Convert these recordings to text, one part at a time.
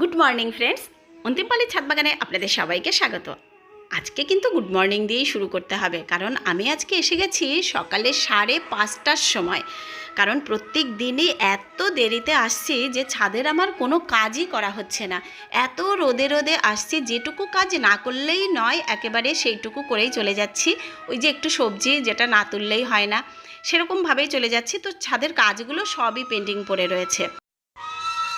Good morning friends অন্তিমপালি ছাদ বাগানে আপনাদের সবাইকে স্বাগত। আজকে কিন্তু গুড মর্নিং দিয়েই শুরু করতে হবে, কারণ আমি আজকে এসে গেছি সকালে সাড়ে পাঁচটার সময়। কারণ প্রত্যেক দিনই এত দেরিতে আসছি যে ছাদের আমার কোনো কাজই করা হচ্ছে না। এত রোদে রোদে আসছি, যেটুকু কাজ না করলেই নয়, একেবারে সেইটুকু করেই চলে যাচ্ছি। ওই যে একটু সবজি যেটা না তুললেই হয় না, সেরকমভাবেই চলে যাচ্ছি। তো ছাদের কাজগুলো সবই পেন্ডিং পড়ে রয়েছে।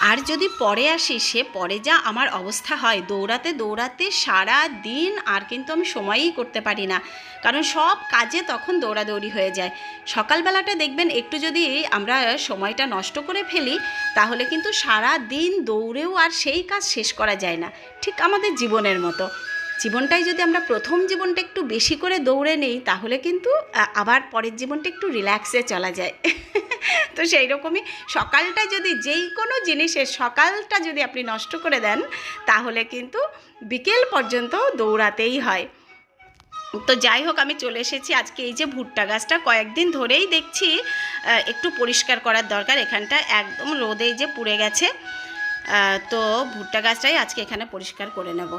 আর যদি পরে আসি, সে পরে যা আমার অবস্থা হয়। দৌড়াতে দৌড়াতে সারা দিন আর কিন্তু আমি সময়ই করতে পারি না। কারণ সব কাজে তখন দৌড়াদৌড়ি হয়ে যায়। সকালবেলাটা দেখবেন, একটু যদি আমরা সময়টা নষ্ট করে ফেলি, তাহলে কিন্তু সারা দিন দৌড়েও আর সেই কাজ শেষ করা যায় না। ঠিক আমাদের জীবনের মতো। জীবনটাই যদি আমরা প্রথম জীবনটা একটু বেশি করে দৌড়ে নেই, তাহলে কিন্তু আবার পরের জীবনটা একটু রিল্যাক্সে চলা যায়। তো সেই রকমই সকালটা যদি যেই কোনো জিনিসের সকালটা যদি আপনি নষ্ট করে দেন, তাহলে কিন্তু বিকেল পর্যন্ত দৌড়াতেই হয়। তো যাই হোক, আমি চলে এসেছি আজকে এই যে ভুট্টা গাছটা কয়েকদিন ধরেই দেখছি একটু পরিষ্কার করার দরকার। এখানটা একদম রোদে যে পুড়ে গেছে। তো ভুট্টা গাছটাই আজকে এখানে পরিষ্কার করে নেব।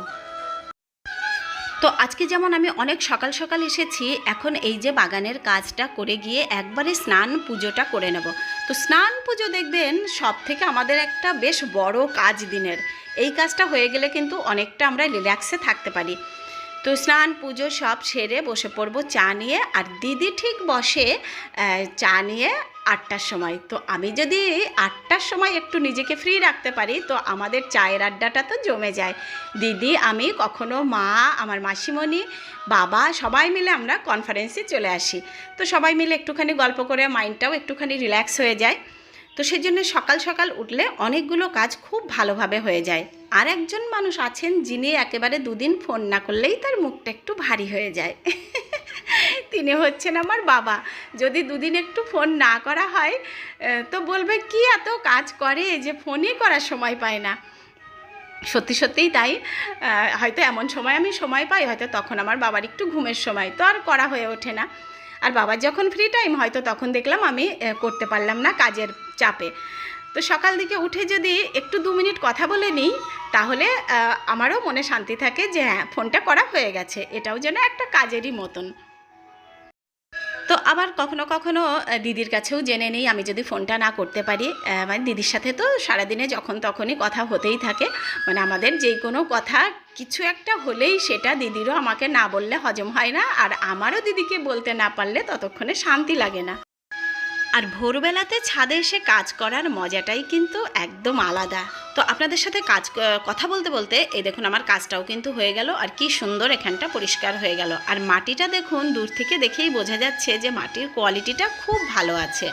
তো আজকে যেমন আমি অনেক সকাল সকাল এসেছি, এখন এই যে বাগানের কাজটা করে গিয়ে একবারে স্নান পুজোটা করে নেব। তো স্নান পুজো দেখবেন সব থেকে আমাদের একটা বেশ বড় কাজ দিনের। এই কাজটা হয়ে গেলে কিন্তু অনেকটা আমরা রিল্যাক্সে থাকতে পারি। তো স্নান পুজো সব সেরে বসে পড়ব চা নিয়ে, আর দিদি ঠিক বসে চা নিয়ে আটটার সময়। তো আমি যদি আটটার সময় একটু নিজেকে ফ্রি রাখতে পারি, তো আমাদের চায়ের আড্ডাটা তো জমে যায়। দিদি, আমি, কখনো মা, আমার মাসিমণি, বাবা, সবাই মিলে আমরা কনফারেন্সে চলে আসি। তো সবাই মিলে একটুখানি গল্প করে মাইন্ডটাও একটুখানি রিল্যাক্স হয়ে যায়। তো সেই জন্য সকাল সকাল উঠলে অনেকগুলো কাজ খুব ভালোভাবে হয়ে যায়। আর একজন মানুষ আছেন যিনি একেবারে দুদিন ফোন না করলেই তার মুখটা একটু ভারী হয়ে যায়। তিনি হচ্ছেন আমার বাবা। যদি দুদিন একটু ফোন না করা হয় তো বলবে, কি এত কাজ করে যে ফোনই করার সময় পায় না? সত্যি সত্যিই তাই। হয়তো এমন সময় আমি সময় পাই, হয়তো তখন আমার বাবার একটু ঘুমের সময়। তো আর করা হয়ে ওঠে না। আর বাবার যখন ফ্রি টাইম হয়তো তখন দেখলাম আমি করতে পারলাম না কাজের চাপে। তো সকাল দিকে উঠে যদি একটু দু মিনিট কথা বলে নিই, তাহলে আমারও মনে শান্তি থাকে যে হ্যাঁ ফোনটা করা হয়ে গেছে। এটাও যেন একটা কাজেরই মতন। তো আবার কখনো কখনো দিদির কাছেও জেনে নিই আমি যদি ফোনটা না করতে পারি। মানে দিদির সাথে তো সারাদিনে যখন তখনই কথা হতেই থাকে। মানে আমাদের যে কোনো কথা কিছু একটা হলেই সেটা দিদিরও আমাকে না বললে হজম হয় না, আর আমারও দিদিকে বলতে না পারলে ততক্ষণে শান্তি লাগে না। আর ভোরবেলাতে ছাদে এসে কাজ করার মজাটাই কিন্তু একদম আলাদা। তো আপনাদের সাথে কাজ কথা বলতে বলতে এই দেখুন আমার কাজটাও কিন্তু হয়ে গেল আর কি সুন্দর এখানটা পরিষ্কার হয়ে গেল। আর মাটিটা দেখুন দূর থেকে দেখেই বোঝা যাচ্ছে যে মাটির কোয়ালিটিটা খুব ভালো আছে।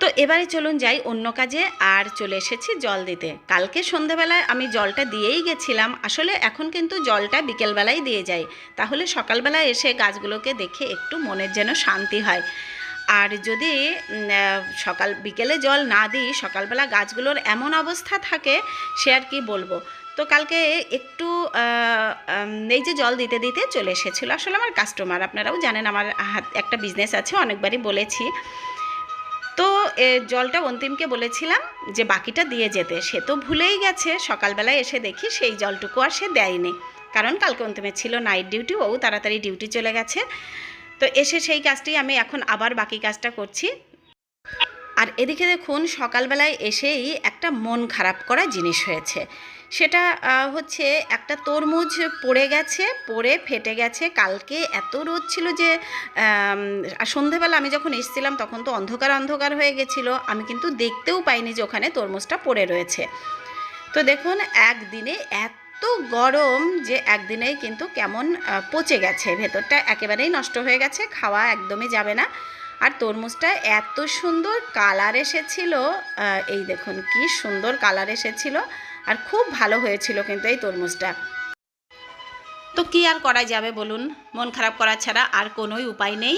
তো এবারে চলুন যাই অন্য কাজে আর চলে এসেছি জল দিতে। কালকে সন্ধেবেলায় আমি জলটা দিয়েই গেছিলাম। আসলে এখন কিন্তু জলটা বিকেলবেলায় দিয়ে যাই। তাহলে সকালবেলায় এসে গাছগুলোকে দেখে একটু মনের যেন শান্তি হয়। আর যদি সকাল, বিকেলে জল না দিই, সকালবেলা গাছগুলোর এমন অবস্থা থাকে, সে আর কি বলব? তো কালকে একটু এই যে জল দিতে দিতে চলে এসেছিল। আসলে আমার কাস্টমার আপনারাও জানেন আমার হাত, একটা বিজনেস আছে, অনেকবারই বলেছি। তো জলটা অন্তিমকে বলেছিলাম যে, বাকিটা দিয়ে যেতে। সে তো ভুলেই গেছে। সকালবেলায় এসে দেখি সেই জলটুকু আর সে দেয়নি। কারণ কালকে অন্তিমের ছিল নাইট ডিউটি ও তাড়াতাড়ি ডিউটি চলে গেছে। তো এসে সেই কাজটি আমি এখন আবার বাকি কাজটা করছি। আর এদিকে দেখুন, সকালবেলায় এসেই একটা মন খারাপ করা জিনিস হয়েছে। সেটা হচ্ছে একটা তরমুজ পড়ে গেছে, পড়ে ফেটে গেছে। কালকে এত রোদ ছিল যে সন্ধেবেলা আমি যখন এসেছিলাম তখন তো অন্ধকার অন্ধকার হয়ে গেছিল। আমি কিন্তু দেখতেও পাইনি যে ওখানে তরমুজটা পড়ে রয়েছে। তো দেখুন, একদিনে এত গরম যে একদিনেই কিন্তু কেমন পচে গেছে। ভেতরটা একেবারেই নষ্ট হয়ে গেছে, খাওয়া একদমই যাবে না। আর তরমুজটা এত সুন্দর কালার এসেছিল এই দেখুন কি সুন্দর কালার এসেছিল, আর খুব ভালো হয়েছিল কিন্তু এই তরমুজটা। তো কি আর করা যাবে বলুন? মন খারাপ করা ছাড়া আর কোনোই উপায় নেই।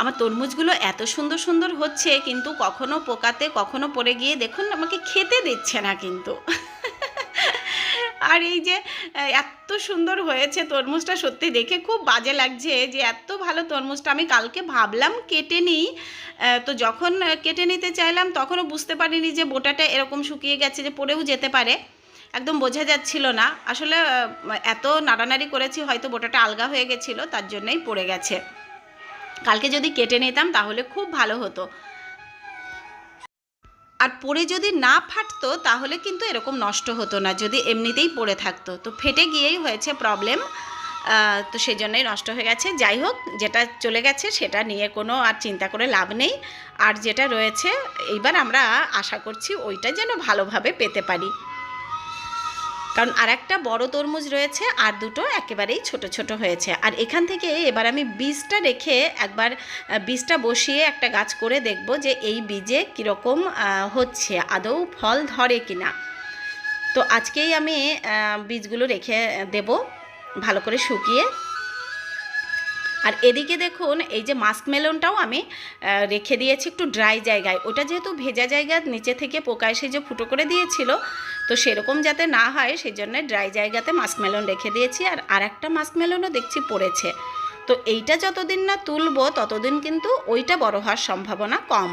আমার তরমুজগুলো এত সুন্দর সুন্দর হচ্ছে, কিন্তু কখনো পোকাতে, কখনো পড়ে গিয়ে দেখুন আমাকে খেতে দিচ্ছে না কিন্তু। আর এই যে এত সুন্দর হয়েছে তরমুজটা সত্যি দেখে খুব বাজে লাগছে যে এত ভালো তরমুজটা। আমি কালকে ভাবলাম কেটে নিই। তো যখন কেটে নিতে চাইলাম তখনও বুঝতে পারিনি যে বোটাটা এরকম শুকিয়ে গেছে যে পড়েও যেতে পারে। একদম বোঝা যাচ্ছিল না। আসলে এত নাড়ানাড়ি করেছি হয়তো বোটাটা আলগা হয়ে গেছিল, তার জন্যই পড়ে গেছে। কালকে যদি কেটে নিতাম তাহলে খুব ভালো হতো। আর পরে যদি না ফাটতো, তাহলে কিন্তু এরকম নষ্ট হতো না, যদি এমনিতেই পড়ে থাকতো। তো ফেটে গিয়েই হয়েছে প্রবলেম তো সেই জন্যই নষ্ট হয়ে গেছে। যাই হোক, যেটা চলে গেছে সেটা নিয়ে কোনো আর চিন্তা করে লাভ নেই। আর যেটা রয়েছে, এইবার আমরা আশা করছি ওইটা যেন ভালোভাবে পেতে পারি। কারণ আর একটা বড় তরমুজ রয়েছে আর দুটো একেবারেই ছোট ছোট হয়েছে। আর এখান থেকে এবার আমি বীজটা রেখে একবার বীজটা বসিয়ে একটা গাছ করে দেখব যে এই বীজে কীরকম হচ্ছে, আদৌ ফল ধরে কি না তো আজকেই আমি বীজগুলো রেখে দেব, ভালো করে শুকিয়ে। আর এদিকে দেখুন, এই যে মাস্ক মেলনটাও আমি রেখে দিয়েছি একটু ড্রাই জায়গায়। ওটা যেহেতু ভেজা জায়গা, নিচে থেকে পোকা এসে যে ফুটো করে দিয়েছিল, তো সেরকম যাতে না হয় সেই জন্য ড্রাই জায়গাতে মাস্ক মেলন রেখে দিয়েছি। আর আরেকটা মাস্ক মেলনও দেখছি পড়েছে। তো এইটা যতদিন না তুলবো, ততদিন কিন্তু ওইটা বড় হওয়ার সম্ভাবনা কম।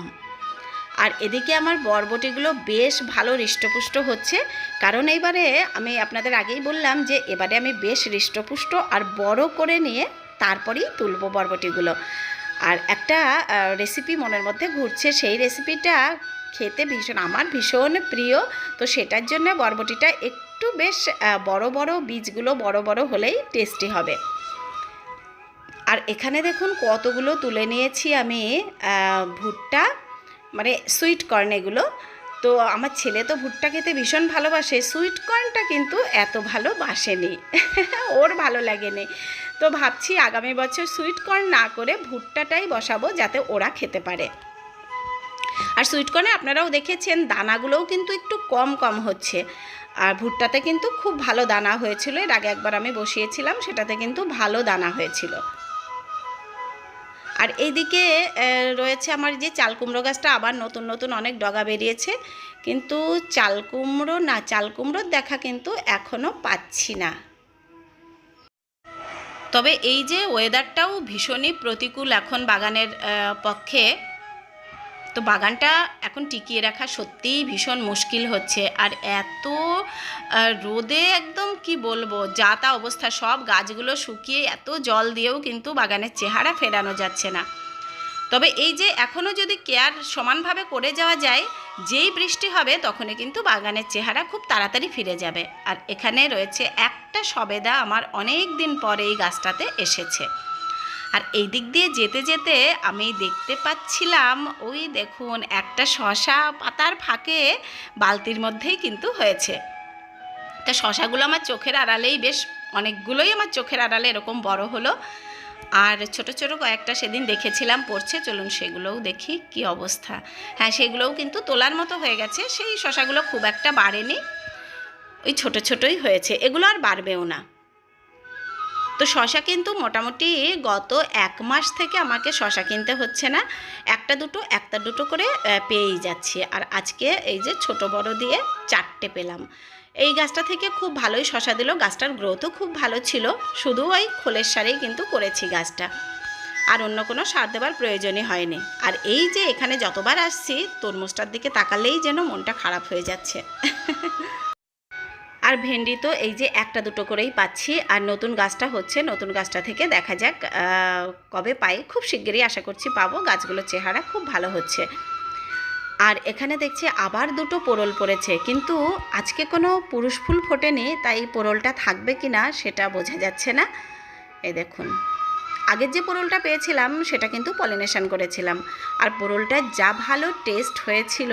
আর এদিকে আমার বরবটিগুলো বেশ ভালো হৃষ্টপুষ্ট হচ্ছে। কারণ এইবারে আমি আপনাদের আগেই বললাম যে, এবারে আমি বেশ হৃষ্টপুষ্ট আর বড় করে নিয়ে তারপরেই তুলবো বরবটিগুলো। আর একটা রেসিপি মনের মধ্যে ঘুরছে, সেই রেসিপিটা খেতে ভীষণ, আমার ভীষণ প্রিয়। তো সেটার জন্য বরবটিটা একটু বেশ বড় বড় বীজগুলো বড় বড় হলেই টেস্টি হবে। আর এখানে দেখুন কতগুলো তুলে নিয়েছি আমি ভুট্টা মানে সুইট কর্ন এগুলো। তো আমার ছেলে তো ভুট্টা খেতে ভীষণ ভালোবাসে। সুইট কর্নটা কিন্তু এত ভালো বাসেনি। ওর ভালো লাগেনি। তো ভাবছি আগামী বছর সুইট কর্ন না করে ভুট্টাটাই বসাবো যাতে ওরা খেতে পারে। আর সুইট কর্নে আপনারাও দেখেছেন, দানাগুলোও কিন্তু একটু কম কম হচ্ছে। আর ভুট্টাতে কিন্তু খুব ভালো দানা হয়েছিল। এর আগে একবার আমি বসিয়েছিলাম, সেটাতে কিন্তু ভালো দানা হয়েছিল। আর এইদিকে রয়েছে আমার যে চালকুমড়ো গাছটা, আবার নতুন নতুন অনেক ডগা বেরিয়েছে। কিন্তু চাল কুমড়ো না চাল কুমড়োর দেখা কিন্তু এখনও পাচ্ছি না। তবে এই যে ওয়েদারটাও ভীষণই প্রতিকূল এখন বাগানের পক্ষে। তো বাগানটা এখন টিকিয়ে রাখা সত্যিই ভীষণ মুশকিল হচ্ছে। আর এত রোদে একদম কি বলব, যা তা অবস্থা, সব গাছগুলো শুকিয়ে এত জল দিয়েও কিন্তু বাগানের চেহারা ফেরানো যাচ্ছে না। তবে এই যে এখনও যদি কেয়ার সমানভাবে করে যাওয়া যায়, যেই বৃষ্টি হবে তখনই কিন্তু বাগানের চেহারা খুব তাড়াতাড়ি ফিরে যাবে। আর এখানে রয়েছে একটা সবেদা আমার অনেক দিন পরে এই গাছটাতে এসেছে। আর এই দিক দিয়ে যেতে যেতে আমি দেখতে পাচ্ছিলাম, ওই দেখুন, একটা শশা পাতার ফাঁকে বালতির মধ্যেই কিন্তু হয়েছে। তা শশাগুলো আমার চোখের আড়ালেই বেশ, অনেকগুলোই আমার চোখের আড়ালে এরকম বড় হলো। আর ছোট ছোট কয়েকটা সেদিন দেখেছিলাম, পড়ছে, চলুন সেগুলোও দেখি কি অবস্থা। হ্যাঁ সেগুলোও কিন্তু তোলার মতো হয়ে গেছে, সেই শশাগুলো খুব একটা বাড়েনি, ওই ছোট ছোটই হয়েছে, এগুলো আর বাড়বেও না। তো শশা কিন্তু মোটামুটি গত এক মাস থেকে আমাকে শশা কিনতে হচ্ছে না। একটা দুটো একটা দুটো করে পেয়েই যাচ্ছি। আর আজকে এই যে ছোট বড় দিয়ে চারটে পেলাম। এই গাছটা থেকে খুব ভালোই শশা দিল। গাছটার গ্রোথও খুব ভালো ছিল। শুধু ওই খোলের সারেই কিন্তু করেছি গাছটা। আর অন্য কোনো সার দেওয়ার প্রয়োজনই হয়নি। আর এই যে এখানে যতবার আসছি, তরমুজটার দিকে তাকালেই যেন মনটা খারাপ হয়ে যাচ্ছে। আর ভেন্ডি তো এই যে একটা দুটো করেই পাচ্ছি। আর নতুন গাছটা হচ্ছে, নতুন গাছটা থেকে দেখা যাক কবে পাই। খুব শিগগিরই আশা করছি পাবো। গাছগুলোর চেহারা খুব ভালো হচ্ছে। আর এখানে দেখছি আবার দুটো পোরল পড়েছে। কিন্তু আজকে কোনো পুরুষ ফুল ফোটেনি, তাই পোরলটা থাকবে কি না সেটা বোঝা যাচ্ছে না। এ দেখুন। আগের যে পোরলটা পেয়েছিলাম, সেটা কিন্তু পলিনেশন করেছিলাম। আর পোরলটা যা ভালো টেস্ট হয়েছিল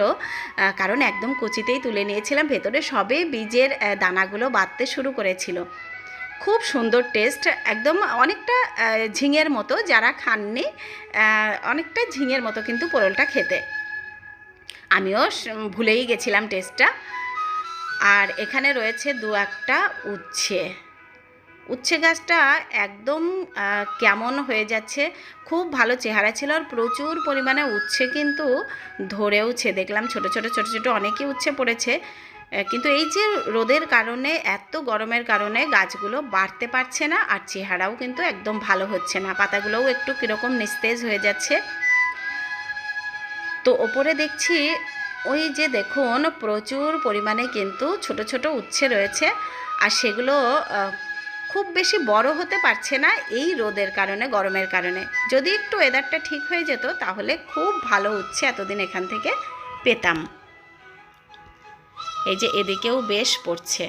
কারণ একদম কচিতেই তুলে নিয়েছিলাম, ভেতরে সবে বীজের দানাগুলো বাড়তে শুরু করেছিল। খুব সুন্দর টেস্ট, একদম অনেকটা ঝিঙের মতো যারা খাননি অনেকটা ঝিঙের মতো কিন্তু পোরলটা খেতে। আমিও ভুলেই গেছিলাম টেস্টটা। আর এখানে রয়েছে দু একটা উচ্ছে। উচ্ছে গাছটা একদম কেমন হয়ে যাচ্ছে। খুব ভালো চেহারা ছিল আর প্রচুর পরিমাণে উচ্ছে কিন্তু ধরেওছে দেখলাম ছোট ছোট ছোট ছোট অনেকই উচ্ছে পড়েছে। কিন্তু এই যে রোদের কারণে, এত গরমের কারণে গাছগুলো বাড়তে পারছে না আর চেহারাও কিন্তু একদম ভালো হচ্ছে না। পাতাগুলোও একটু কীরকম নিস্তেজ হয়ে যাচ্ছে। তো ওপরে দেখছি, ওই যে দেখুন, প্রচুর পরিমাণে কিন্তু ছোট ছোট উচ্ছে রয়েছে। আর সেগুলো খুব বেশি বড় হতে পারছে না এই রোদের কারণে, গরমের কারণে। যদি একটু ওয়েদারটা ঠিক হয়ে যেত, তাহলে খুব ভালো উচ্ছে এতদিন এখান থেকে পেতাম। এই যে এদিকেও বেশ পড়ছে।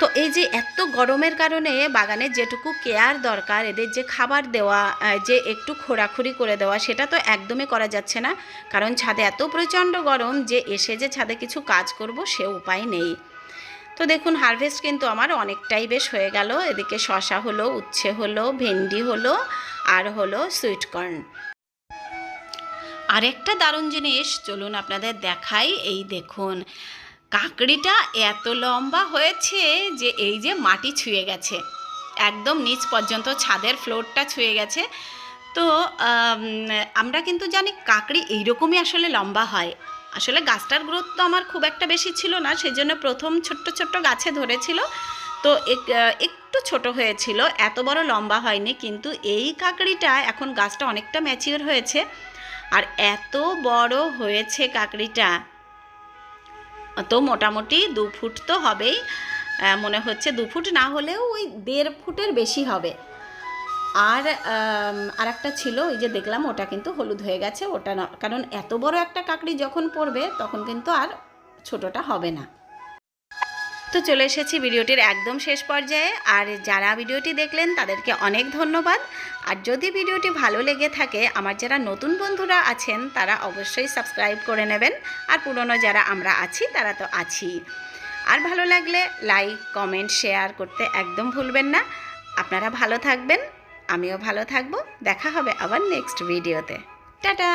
তো এই যে এত গরমের কারণে বাগানে যেটুকু কেয়ার দরকার, এদের যে খাবার দেওয়া যে একটু খোরাখুরি করে দেওয়া, সেটা তো একদমই করা যাচ্ছে না। কারণ ছাদে এত প্রচণ্ড গরম যে এসে যে ছাদে কিছু কাজ করব, সে উপায় নেই। তো দেখুন হারভেস্ট কিন্তু আমার অনেকটাই বেশ হয়ে গেল। এদিকে শশা হলো, উচ্ছে হলো, ভেন্ডি হলো, আর হলো সুইট কর্ন আরেকটা দারুণ জিনিস, চলুন আপনাদের দেখাই। এই দেখুন, কাকড়িটা এত লম্বা হয়েছে যে এই যে মাটি ছুঁয়ে গেছে। একদম নিচ পর্যন্ত ছাদের ফ্লোরটা ছুঁয়ে গেছে। তো আমরা কিন্তু জানি কাকড়ি এইরকমই আসলে লম্বা হয়। আসলে গাছটার গ্রোথ তো আমার খুব একটা বেশি ছিল না সেই জন্য প্রথম ছোট্ট ছোট্ট গাছে ধরেছিল। তো এক- একটু ছোট হয়েছিল, এত বড় লম্বা হয়নি, কিন্তু এই কাকড়িটা এখন গাছটা অনেকটা ম্যাচিওর হয়েছে। আর এত বড় হয়েছে কাকড়িটা, তো মোটামুটি দু ফুট তো হবেই মনে হচ্ছে দু ফুট না হলেও ওই দেড় ফুটের বেশি হবে। আর আর একটা ছিল ওই যে দেখলাম ওটা কিন্তু হলুদ হয়ে গেছে, ওটা কারণ এত বড় একটা কাকড়ি যখন পড়বে তখন কিন্তু আর ছোটটা হবে না। তো চলে এসেছি ভিডিওটির একদম শেষ পর্যায়ে, আর যারা ভিডিওটি দেখলেন তাদেরকে অনেক ধন্যবাদ। আর যদি ভিডিওটি ভালো লেগে থাকে, আমার যারা নতুন বন্ধুরা আছেন তারা অবশ্যই সাবস্ক্রাইব করে নেবেন, আর পুরনো যারা আমরা আছি তারা তো আছি। আর ভালো লাগলে লাইক, কমেন্ট, শেয়ার করতে একদম ভুলবেন না। আপনারা ভালো থাকবেন। আমিও ভালো থাকব। দেখা হবে আবার নেক্সট ভিডিওতে টাটা!